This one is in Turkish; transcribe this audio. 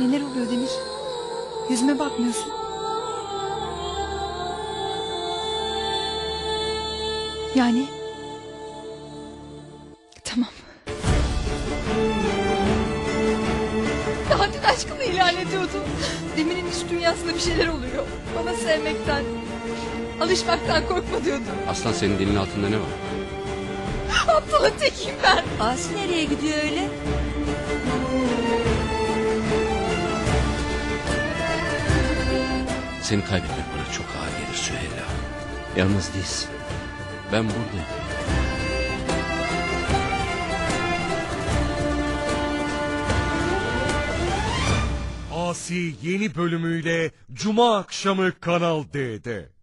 neler oluyor Demir? Yüzüme bakmıyorsun. Yani? Tamam. Daha dün aşkımı ilan ediyordum. Demir'in iç dünyasında bir şeyler oluyor. Bana sevmekten, alışmaktan korkma diyordu. Aslan senin dilin altında ne var? Aptalın tekiyim ben. Asi nereye gidiyor öyle? Seni kaybetmek bana çok ağır gelir Süheyla. Yalnız değilsin. Ben buradayım. Asi yeni bölümüyle Cuma akşamı Kanal D'de.